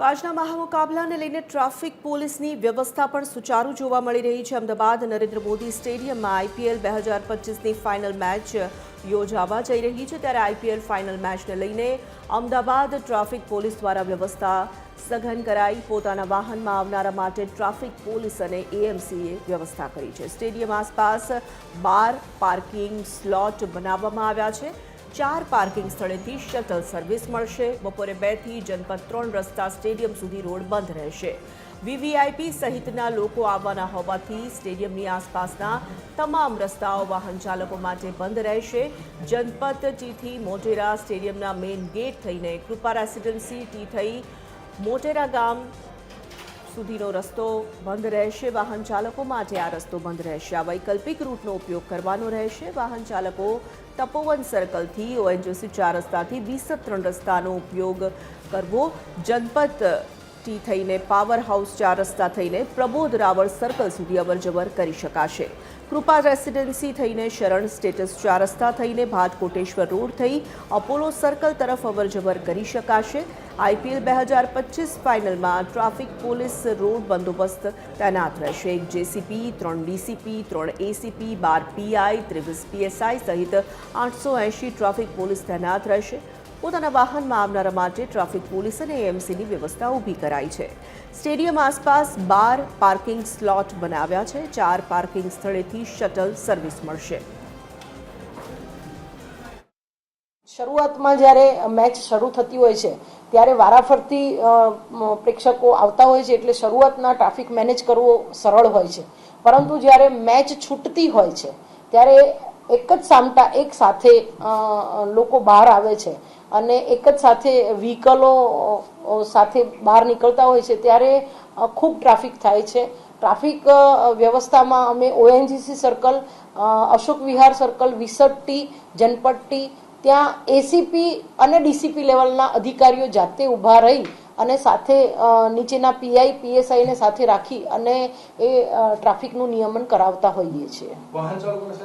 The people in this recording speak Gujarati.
તો આજના મહામુકાબલાને લઈને ટ્રાફિક પોલીસની વ્યવસ્થા પણ સુચારુ જોવા મળી રહી છે. અમદાવાદ નરેન્દ્ર મોદી સ્ટેડિયમમાં આઈપીએલ બે હજાર પચીસની ફાઇનલ મેચ યોજાવા જઈ રહી છે. ત્યારે આઈપીએલ ફાઇનલ મેચને લઈને અમદાવાદ ટ્રાફિક પોલીસ દ્વારા વ્યવસ્થા સઘન કરાઈ. પોતાના વાહનમાં આવનારા માટે ટ્રાફિક પોલીસ અને એએમસીએ વ્યવસ્થા કરી છે. સ્ટેડિયમ આસપાસ બાર પાર્કિંગ સ્લોટ બનાવવામાં આવ્યા છે. ચાર પાર્કિંગ સ્થળેથી શટલ સર્વિસ મળશે. બપોરે બેથી જનપદ ત્રણ રસ્તા સ્ટેડિયમ સુધી રોડ બંધ રહેશે. વીવીઆઈપી સહિતના લોકો આવવાના હોવાથી સ્ટેડિયમની આસપાસના તમામ રસ્તાઓ વાહન ચાલકો માટે બંધ રહેશે. જનપદ ટીથી મોટેરા સ્ટેડિયમના મેઇન ગેટ થઈને કૃપા રેસિડેન્સી ટી થઈ મોટેરા ગામ સુધીનો રસ્તો બંધ રહેશે. વાહન ચાલકો માટે આ રસ્તો બંધ રહેશે. આ વૈકલ્પિક રૂટનો ઉપયોગ કરવાનો રહેશે. વાહન ચાલકો તપોવન સર્કલથી, ઓએનજીસી ચાર રસ્તાથી વીસ ત્રણ રસ્તાનો ઉપયોગ કરવો. જનપત ટી થઈને પાવર હાઉસ ચાર રસ્તા થઈને પ્રબોધ રાવળ સર્કલ સુધી અવરજવર કરી શકાશે. કૃપા રેસિડેન્સી થઈને શરણ સ્ટેટસ ચાર રસ્તા થઈને ભાત કોટેશ્વર રોડ થઈ અપોલો સર્કલ તરફ અવરજવર કરી શકાશે. આઈપીએલ બે હજાર પચીસ ફાઇનલમાં ટ્રાફિક પોલીસ રોડ બંદોબસ્ત તૈનાત રહેશે. એક જેસીપી ત્રણ ડીસીપી ત્રણ એસીપી બાર પીઆઈ ત્રેવીસ પીએસઆઈ સહિત આઠસો એંશી ટ્રાફિક પોલીસ તૈનાત રહેશે. પોતાના વાહનમાં આવનારા માટે ટ્રાફિક પોલીસ અને એએમસીની વ્યવસ્થા ઊભી કરાઈ છે. સ્ટેડિયમ આસપાસ બાર પાર્કિંગ સ્લોટ બનાવ્યા છે. ચાર પાર્કિંગ સ્થળેથી શટલ સર્વિસ મળશે. શરૂઆતમાં જ્યારે મેચ શરૂ થતી હોય છે, ત્યારે વારાફરતી પ્રેક્ષકો આવતા હોય છે એટલે શરૂઆતના ટ્રાફિક મેનેજ કરવો સરળ હોય છે. પરંતુ જ્યારે મેચ છૂટતી હોય છે, ત્યારે એક જ સામટા એક સાથે લોકો બહાર આવે છે અને એક જ સાથે વ્હીકલો સાથે બહાર નીકળતા હોય છે, ત્યારે ખૂબ ટ્રાફિક થાય છે. ટ્રાફિક વ્યવસ્થામાં અમે ONGC circle Ashok Vihar circle વિસટ્ટી, જનપટ્ટી, ત્યાં એસીપી અને ડીસીપી લેવલના અધિકારીઓ જાતે ઊભા રહી અને સાથે નીચેના પીઆઈ પીએસઆઈને સાથે રાખી અને એ ટ્રાફિકનું નિયમન કરાવતા હોઈએ છીએ.